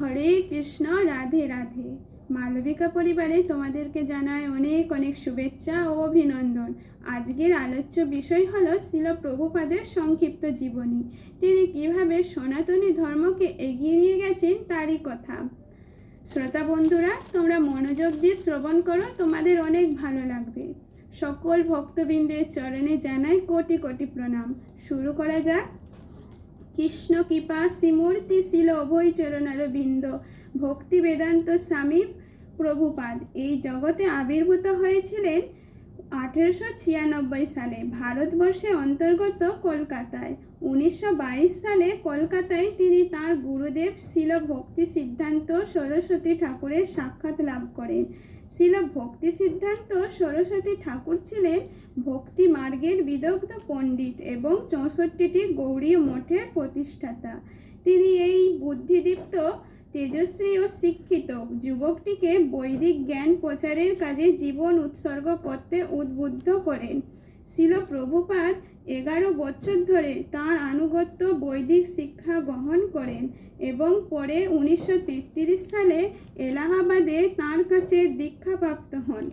হরে কৃষ্ণ, রাধে রাধে। মালবিকা পরিবারে তোমাদেরকে জানায় অনেক অনেক শুভেচ্ছা ও অভিনন্দন। আজকের আলোচ্য বিষয় হলো শিল প্রভুপাদের সংক্ষিপ্ত জীবনী। তিনি কীভাবে সনাতনী ধর্মকে এগিয়ে নিয়ে গেছেন তারই কথা। শ্রোতা বন্ধুরা, তোমরা মনোযোগ দিয়ে শ্রবণ করো, তোমাদের অনেক ভালো লাগবে। সকল ভক্তবৃন্দের চরণে জানাই কোটি কোটি প্রণাম। শুরু করা যাক। কৃষ্ণ কৃপা, শ্রীমূর্তি শিল অভয় চরণার বৃন্দ। ভক্তি বেদান্ত স্বামী প্রভুপাদ, এই জগতে আবির্ভূত হয়েছিলেন আঠেরোশো ছিয়ানব্বই সালে ভারতবর্ষে অন্তর্গত কলকাতায়। উনিশশো বাইশ সালে কলকাতায় তিনি তার গুরুদেব শিল ভক্তি সিদ্ধান্ত সরস্বতী ঠাকুরের সাক্ষাৎ লাভ করেন। শিল ভক্তি সিদ্ধান্ত সরস্বতী ঠাকুর ছিলেন ভক্তি মার্গের বিদগ্ধ পণ্ডিত এবং চৌষট্টিটি গৌরী মঠের প্রতিষ্ঠাতা। তিনি এই বুদ্ধিদীপ্ত তেজস্বী ও শিক্ষিত। যুবকটিকে বৈদিক জ্ঞান প্রচারের কাজে জীবন উৎসর্গ করতে উদ্বুদ্ধ করেন। শিল প্রভুপাদ এগারো বছর ধরে তার আনুগত্য বৈদিক শিক্ষা গ্রহণ করেন এবং পরে উনিশশো তেত্রিশ সালে এলাহাবাদে তার কাছে দীক্ষাপ্রাপ্ত হন।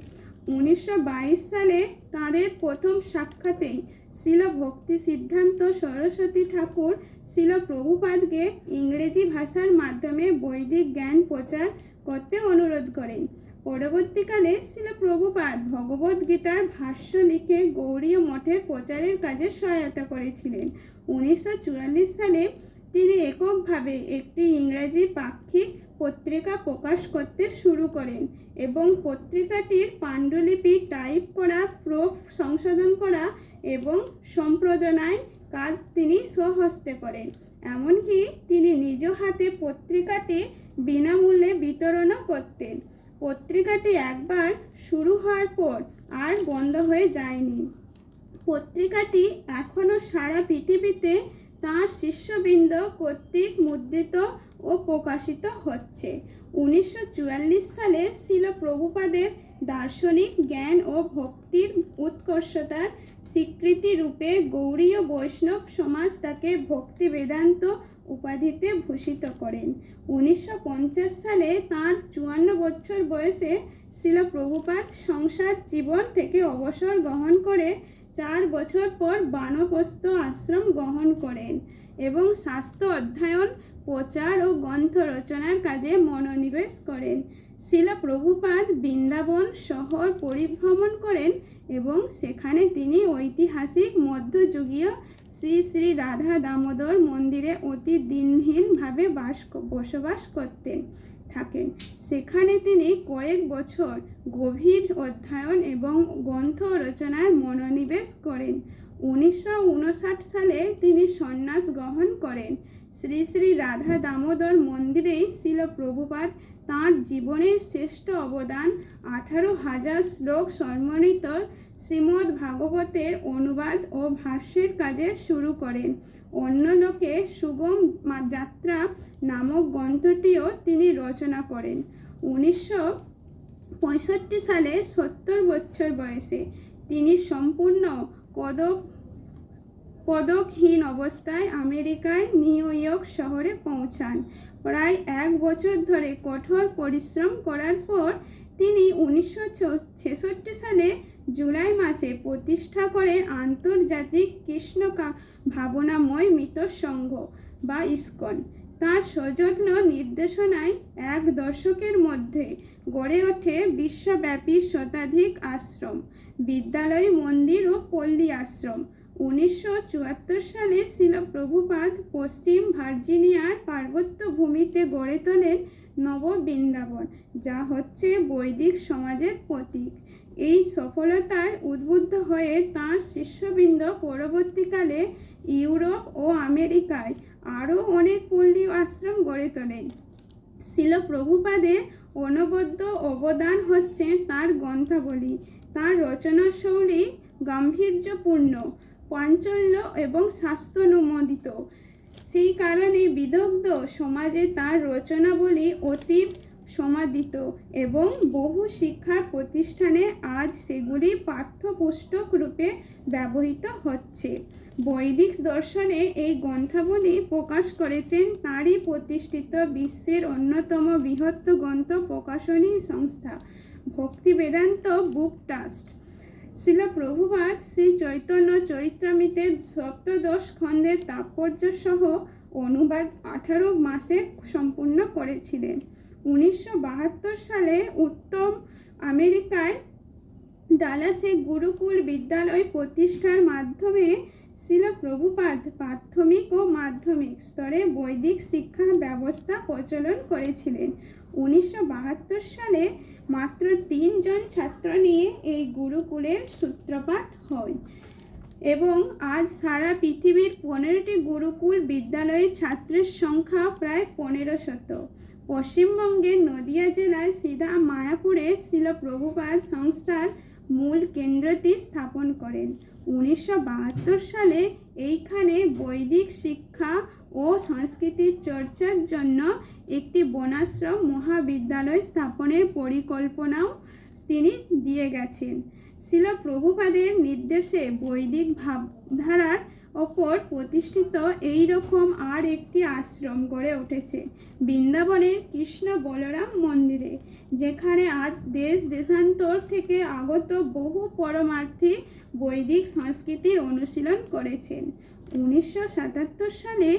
উনিশশো বাইশ সালে তাদের প্রথম সাক্ষাতেই শিল ভক্তি সিদ্ধান্ত সরস্বতী ঠাকুর শিল প্রভুপাদকে ইংরেজি ভাষার মাধ্যমে বৈদিক জ্ঞান প্রচার করতে অনুরোধ করেন। পরবর্তীকালে শিল প্রভুপাদ ভগবদ গীতার ভাষ্য লিখে গৌরীয় মঠের প্রচারের কাজে সহায়তা করেছিলেন। উনিশশো চুয়াল্লিশ সালে তিনি এককভাবে একটি ইংরাজি পাক্ষিক পত্রিকা প্রকাশ করতে শুরু করেন এবং পত্রিকাটির পাণ্ডুলিপি টাইপ করা, প্রোফ সংশোধন করা এবং সম্পাদনায় কাজ তিনি স্বহস্তে করেন। এমনকি তিনি নিজ হাতে পত্রিকাটি বিনামূল্যে বিতরণও করতেন। পত্রিকাটি একবার শুরু হওয়ার পর আর বন্ধ হয়ে যায়নি। পত্রিকাটি এখনও সারা পৃথিবীতে তাঁর শিষ্যবৃন্দ কর্তৃক মুদ্রিত ও প্রকাশিত হচ্ছে। উনিশশো চুয়াল্লিশ সালে শিল প্রভুপাদের দার্শনিক জ্ঞান ও ভক্তির উৎকর্ষতার স্বীকৃতি রূপে গৌরীয় বৈষ্ণব সমাজ তাকে ভক্তি বেদান্ত উপাধিতে ভূষিত করেন। উনিশশো পঞ্চাশ সালে তার চুয়ান্ন বছর বয়সে শিল প্রভুপাত সংসার জীবন থেকে অবসর গ্রহণ করে চার বছর পর বানপ্রস্থ আশ্রম গ্রহণ করেন। এবং স্বাস্থ্য অধ্যয়ন, প্রচার ও গ্রন্থ রচনার কাজে মনোনিবেশ করেন। শিলা প্রভুপাদ বৃন্দাবন শহর পরিভ্রমণ করেন এবং সেখানে তিনি ঐতিহাসিক মধ্যযুগীয় শ্রী শ্রী রাধা দামোদর মন্দিরে অতি দিনহীনভাবে বাস বসবাস করতেন, থাকেন। সেখানে তিনি কয়েক বছর গভীর অধ্যয়ন এবং গ্রন্থ রচনায় মনোনিবেশ করেন। উনিশশো উনষাট সালে তিনি সন্ন্যাস গ্রহণ করেন। শ্রী শ্রী রাধা দামোদর মন্দিরেই শিল প্রভুপাদ। তাঁর জীবনের শ্রেষ্ঠ অবদান আঠারো হাজার শ্লোক সম্মানিত শ্রীমদ্ ভাগবতের অনুবাদ ও ভাষ্যের কাজে শুরু করেন। অন্য লোকে সুগম যাত্রা নামক গ্রন্থটিও তিনি রচনা করেন। উনিশশো পঁয়ষট্টি সালে সত্তর বছর বয়সে তিনি সম্পূর্ণ কদক পদকহীন অবস্থায় আমেরিকায় নিউ ইয়র্ক শহরে পৌঁছান। প্রায় এক বছর ধরে কঠোর পরিশ্রম করার পর তিনি উনিশশো ছেষট্টি সালে জুলাই মাসে প্রতিষ্ঠা করেন আন্তর্জাতিক কৃষ্ণ ভাবনাময় মৃত সংঘ বা ইস্কন। তার সযত্ন নির্দেশনায় এক দশকের মধ্যে গড়ে ওঠে বিশ্বব্যাপী শতাধিক আশ্রম, বিদ্যালয়, মন্দির ও পল্লী আশ্রম। উনিশশো চুয়াত্তর সালে শিল প্রভুপাদ পশ্চিম ভার্জিনিয়ার পার্বত্য ভূমিতে গড়ে তোলেন নব বৃন্দাবন যা হচ্ছে বৈদিক সমাজের প্রতীক। এই সফলতায় উদ্বুদ্ধ হয়ে তাঁর শিষ্যবৃন্দ পরবর্তীকালে ইউরোপ ও আমেরিকায় আরও অনেক পল্লী আশ্রম গড়ে তোলেন। শিল প্রভুপাদের অনবদ্য অবদান হচ্ছে তার গ্রন্থাবলী। তার রচনাশৈলী গাম্ভীর্যপূর্ণ, পাঞ্চল্য এবং স্বাস্থ্যানুমোদিত। সেই কারণে বিদগ্ধ সমাজে তার রচনাবলী অতি সমাদিত এবং বহু শিক্ষা প্রতিষ্ঠানে আজ সেগুলি পাঠ্যপুস্তক রূপে ব্যবহৃত হচ্ছে। বৈদিক দর্শনে এই গ্রন্থাবলী প্রকাশ করেছেন তাঁরই প্রতিষ্ঠিত বিশ্বের অন্যতম বৃহত্ত গ্রন্থ প্রকাশনী সংস্থা, ভক্তি বেদান্ত বুক ট্রাস্ট। শিল প্রভুপাদ শ্রী চৈতন্য চরিত্রামিতে সপ্তদশ খণ্ডের তাৎপর্য সহ অনুবাদ আঠারো মাসে সম্পূর্ণ করেছিলেন। উনিশশো বাহাত্তর সালে উত্তম আমেরিকায় ডালাসে গুরুকুল বিদ্যালয় প্রতিষ্ঠার মাধ্যমে শিল প্রভুপাদ প্রাথমিক ও মাধ্যমিক স্তরে বৈদিক শিক্ষা ব্যবস্থা প্রচলন করেছিলেন। উনিশশো বাহাত্তর সালে মাত্র তিনজন ছাত্র নিয়ে এই গুরুকুলের সূত্রপাত হয় এবং আজ সারা পৃথিবীর পনেরোটি গুরুকুল বিদ্যালয়ের ছাত্রের সংখ্যা প্রায় পনেরো শত। পশ্চিমবঙ্গের নদিয়া জেলায় সিধা মায়াপুরে শিল প্রভুপাদ সংস্থার মূল কেন্দ্রটি স্থাপন করেন। উনিশশো বাহাত্তর সালে এইখানে বৈদিক শিক্ষা ও সংস্কৃতির চর্চার জন্য একটি বনাশ্রম মহাবিদ্যালয় স্থাপনের পরিকল্পনাও তিনি দিয়ে গেছেন। শিল প্রভুপাদের নির্দেশে বৈদিক ভাবধারার ওপর প্রতিষ্ঠিত এই রকম আর একটি আশ্রম গড়ে উঠেছে বৃন্দাবনের কৃষ্ণ বলরাম মন্দিরে, যেখানে আজ দেশ দেশান্তর থেকে আগত বহু পরমার্থী বৈদিক সংস্কৃতির অনুশীলন করেছেন। উনিশশো সাতাত্তর সালে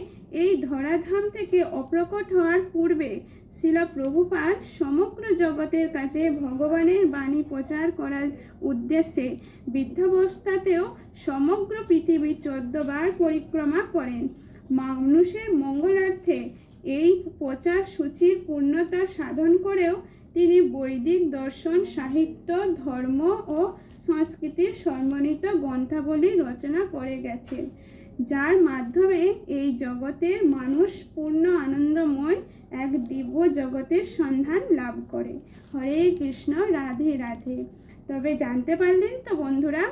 এই ধরাধাম থেকে অপ্রকট হওয়ার পূর্বে শিল প্রভুপাদ সমগ্র জগতের কাছে ভগবানের বাণী প্রচার করার উদ্দেশ্যে বৃদ্ধাবস্থাতেও সমগ্র পৃথিবী চোদ্দবার পরিক্রমা করেন। মানুষের মঙ্গলার্থে এই প্রচার সূচির পূর্ণতা সাধন করেও তিনি বৈদিক দর্শন, সাহিত্য, ধর্ম ও সংস্কৃতির সম্মানিত গ্রন্থাবলী রচনা করে গেছেন। যার মাধ্যমে এই জগতের মানুষ পূর্ণ আনন্দময় এক দিব্য জগতের সন্ধান লাভ করে। হরে কৃষ্ণ, রাধে রাধে। তবে জানতে পারলেন তো বন্ধুরা,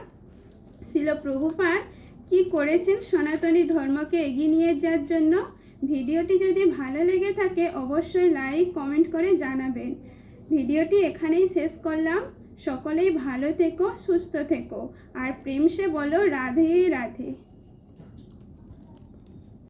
শিল প্রভুপাদ কি করেছেন সনাতনী ধর্মকে এগিয়ে নিয়ে যাওয়ার জন্য? ভিডিওটি যদি ভালো লেগে থাকে, অবশ্যই লাইক, কমেন্ট করে জানাবেন। ভিডিওটি এখানেই শেষ করলাম। সকলেই ভালো থেকো, সুস্থ থেকো। আর প্রেম সে বলো, রাধে রাধে।